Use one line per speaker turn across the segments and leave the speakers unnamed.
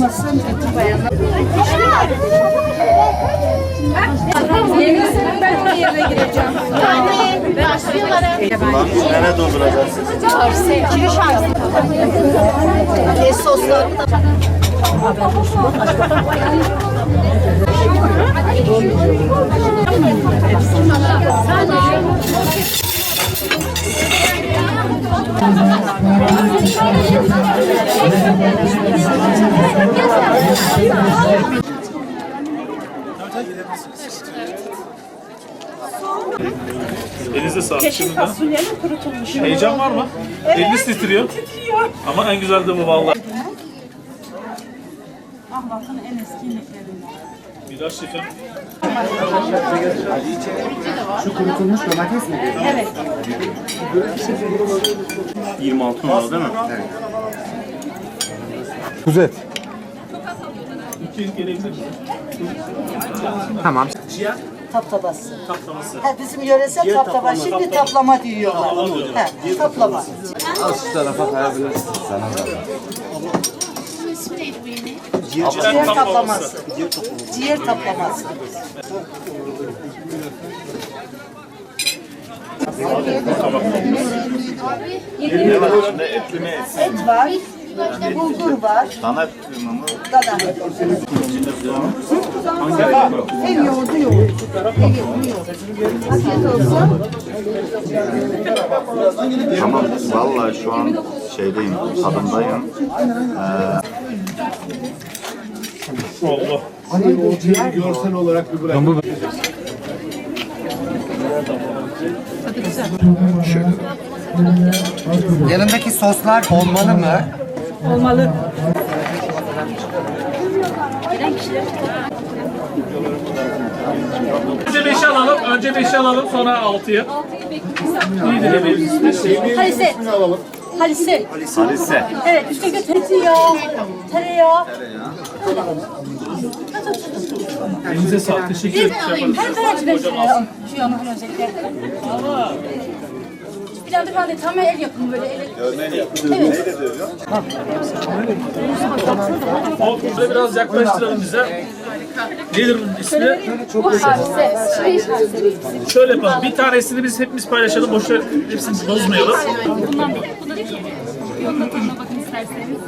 olmasın bütün bayanlar. Ben de yerine gireceğim.
Lan nereye dolduracağız?
Kiriş arası. E, soslarını da
Elinize sağlık.
Yeşil fasulyenin kurutulmuş.
Heyecan var mı? Eliniz titriyor.
Titriyor.
Ama en güzel de bu vallahi.
Ahlat'ın en eski yemeklerinden.
Biraz şefim.
Şu kurutulmuş domates mi?
Evet.
26 numara değil mi?
Kuzu et.
İki gelebilir mi?
Tamam.
Taptabası.
Kaptaması.
Ha, bizim yöresel taplama. Şimdi taplama diyorlar. Ha, taplama.
Az şu tarafa kayabilirsin. Sana da.
Ciğer taplaması. Ciğer taplaması.
Ne var içinde? Etli mi etsiz?
Et var. Bulgur var.
Dana kıyma mı?
Dana. El yoğurdu yoğurdu. Yoğurdu yoğurdu.
Tamam. Vallahi şu an şeydeyim, tadımdayım.
Allah.
Görsel olarak bir bırak. Yanındaki soslar olmalı mı?
Olmalı.
Önce 5'i alalım. Önce 5'i alalım sonra 6'yı. İyidir yemeğimiz.
Halise. Halise.
Salise.
Evet. Üstteki tereyağı. Tereyağı.
Elinize sağlık. Teşekkür ederim.
Her tarafı benziyor. Şu yanı özellikle. Pilavda falan değil. Tamamen el yapımı böyle. El, evet.
O şöyle biraz yaklaştıralım bize. Nedir bunun ismi? Şöyle yapalım. Bir tanesini biz hepimiz paylaşalım. Boşver hepsini bozmayalım.
Bundan değil, bu da değil. Yolda tadına bakın isterseniz.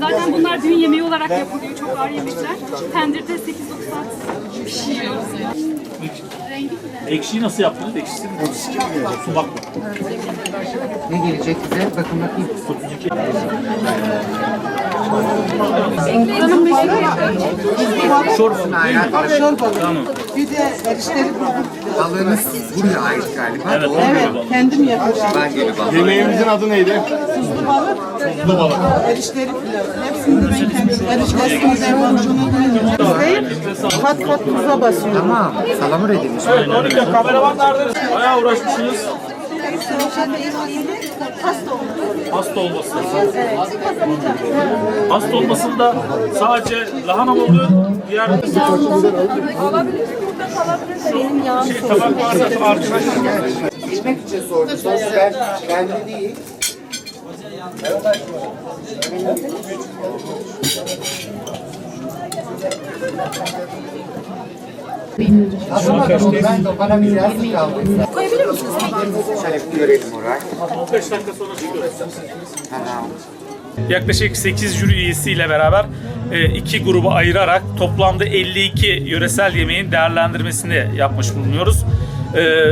Zaten bunlar düğün yemeği olarak yapılıyor. Çok ağır yemekler. Tendirde 8-9 saat pişiyor.
Ekşiyi nasıl yaptınız? Ekşisini Su bak.
Ne gelecek bize? Bakın bakayım.
Çorba.
Çorbalı. Bir de erişteli bulgur.
Balığınız buraya ait galiba.
Evet.
Doğru
Evet.
mu?
Kendim yapıyorum.
Ben gelip aldım.
Yemeğimizin adı neydi?
Tuzlu balık. Tuzlu balık. Erişteli pilavı. Hepsini de ben kendim. Eriştesini de balığını izleyip kat kat tuza basıyorum.
Tamam. Salamur edilmiş.
Evet, Monika kameraman nerede? Bayağı uğraşmışsınız. Hasta olması. Hasta olmasında sadece lahana mı oluyor? Diğer şey, tabak varsa artık.
İçmek için sordu. Sos ben kendi değil. Aslında ben de bana biraz kaldı.
Koyabilir misiniz?
Şöyle bir görelim orayı.
15 dakika sonra çıkıyoruz.
Tamam.
Yaklaşık 8 jüri üyesiyle beraber e, iki gruba ayırarak toplamda 52 yöresel yemeğin değerlendirmesini yapmış bulunuyoruz. E,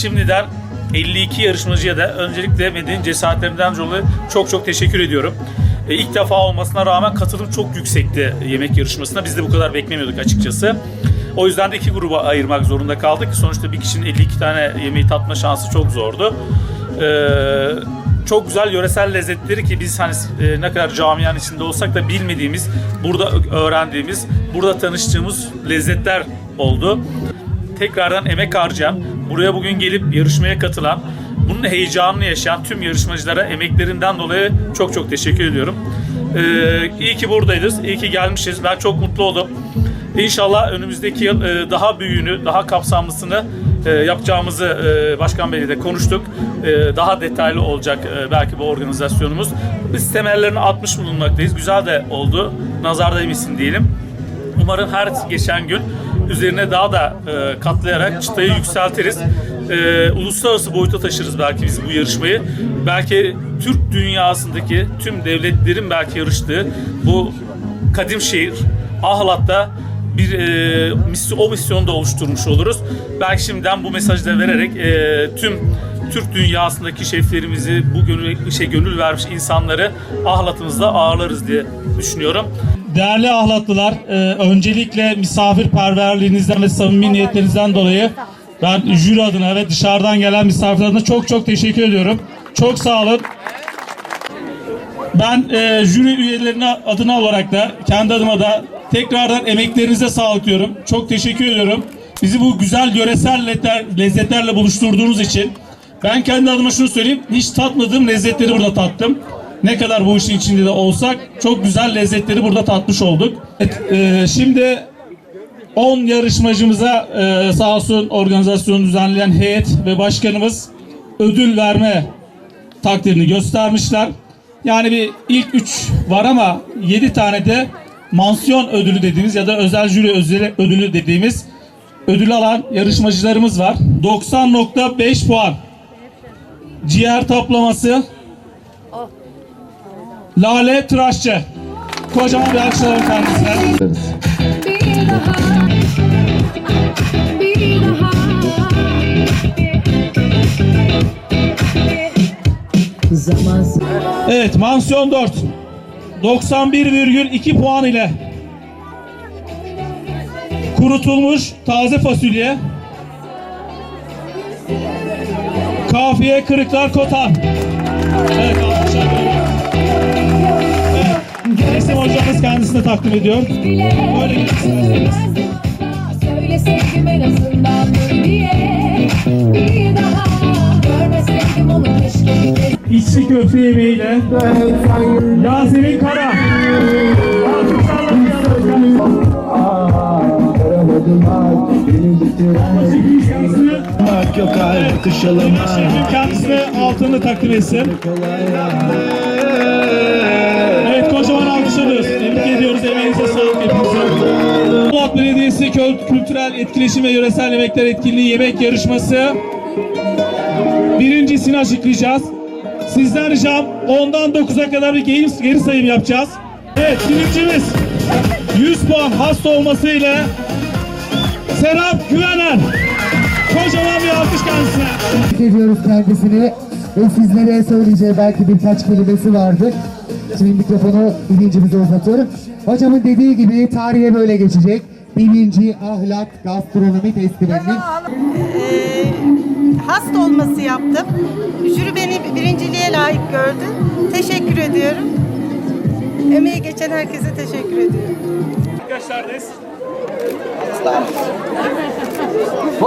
Şimdiden 52 yarışmacıya da öncelikle Medine'nin cesaretlerinden dolayı çok çok teşekkür ediyorum. E, İlk defa olmasına rağmen katılım çok yüksekti yemek yarışmasına. Biz de bu kadar beklemiyorduk açıkçası. O yüzden de iki gruba ayırmak zorunda kaldık. Sonuçta bir kişinin 52 tane yemeği tatma şansı çok zordu. Ee, çok güzel yöresel lezzetleri ki biz hani e, ne kadar camianın içinde olsak da bilmediğimiz, burada öğrendiğimiz, burada tanıştığımız lezzetler oldu. Tekrardan emek harcayan, buraya bugün gelip yarışmaya katılan, bunun heyecanını yaşayan tüm yarışmacılara emeklerinden dolayı çok çok teşekkür ediyorum. Ee, iyi ki buradayız, iyi ki gelmişiz. Ben çok mutlu oldum.
İnşallah önümüzdeki yıl e, daha büyüğünü, daha kapsamlısını e, yapacağımızı e, Başkan Bey'le de konuştuk. Daha detaylı olacak belki bu organizasyonumuz. Biz temellerini atmış bulunmaktayız. Güzel de oldu. Nazar değmesin diyelim. Umarım her geçen gün üzerine daha da katlayarak çıtayı yükseltiriz. Uluslararası boyuta taşırız belki biz bu yarışmayı. Belki Türk dünyasındaki tüm devletlerin belki yarıştığı bu kadim şehir Ahlat'ta bir e, misyon, o misyonu da oluşturmuş oluruz. Belki şimdiden bu mesajı da vererek e, tüm Türk dünyasındaki şeflerimizi, bu gönül, şey, gönül vermiş insanları Ahlat'ımızda ağırlarız diye düşünüyorum.
Değerli ahlatlılar, e, öncelikle misafirperverliğinizden ve samimi niyetlerinizden dolayı ben jüri adına ve dışarıdan gelen misafirler adına çok çok teşekkür ediyorum. Çok sağ olun. Ben e, jüri üyelerine adına olarak da kendi adıma da tekrardan emeklerinize sağlık diyorum. Çok teşekkür ediyorum. Bizi bu güzel yöresel lezzetler- lezzetlerle buluşturduğunuz için. Ben kendi adıma şunu söyleyeyim. Hiç tatmadığım lezzetleri burada tattım. Ne kadar bu işin içinde de olsak çok güzel lezzetleri burada tatmış olduk. Evet, e, şimdi 10 yarışmacımıza e, sağ olsun organizasyonu düzenleyen heyet ve başkanımız ödül verme takdirini göstermişler. Yani bir ilk 3 var ama 7 tane de mansiyon ödülü dediğimiz ya da özel jüri özel ödülü dediğimiz ödül alan yarışmacılarımız var. 90.5 puan. Ciğer taplaması. Lale Tıraşçı. Kocaman bir alkışlayalım kendisine.
Bir daha Bir daha
Evet mansiyon 4. 91,2 puan ile kurutulmuş taze fasulye. Kafiye kırıklar kotan evet alkışlar evet. Resim hocamız kendisine takdim ediyor. Böyle gelirsiniz Yemeğiyle Yasemin Kara Alkışlarla bir Şefim kendisine altını takdim etsin. Evet kocaman alkış alıyoruz. Tebrik ediyoruz. Emeğinize sağlık hepinize. Mulat Belediyesi Kültürel Etkileşim ve Yöresel Yemekler Etkinliği Yemek Yarışması birincisini açıklayacağız. Sizden ricam 10'dan 9'a kadar bir geri, geri sayım yapacağız. Evet birincimiz 100 puan hasta olmasıyla Serap Güvener. Kocaman bir alkış kendisine.
Tebrik ediyoruz kendisini ve sizlere söyleyeceği belki birkaç kelimesi vardır. Şimdi mikrofonu birincimize uzatıyorum. Hocamın dediği gibi tarihe böyle geçecek. Birinci Ahlak Gastronomi Festivali'nin
Ee, hasta olması yaptım. Jüri beni birinciliğe layık gördü. Teşekkür ediyorum. Emeği geçen herkese teşekkür ediyorum.
Arkadaşlar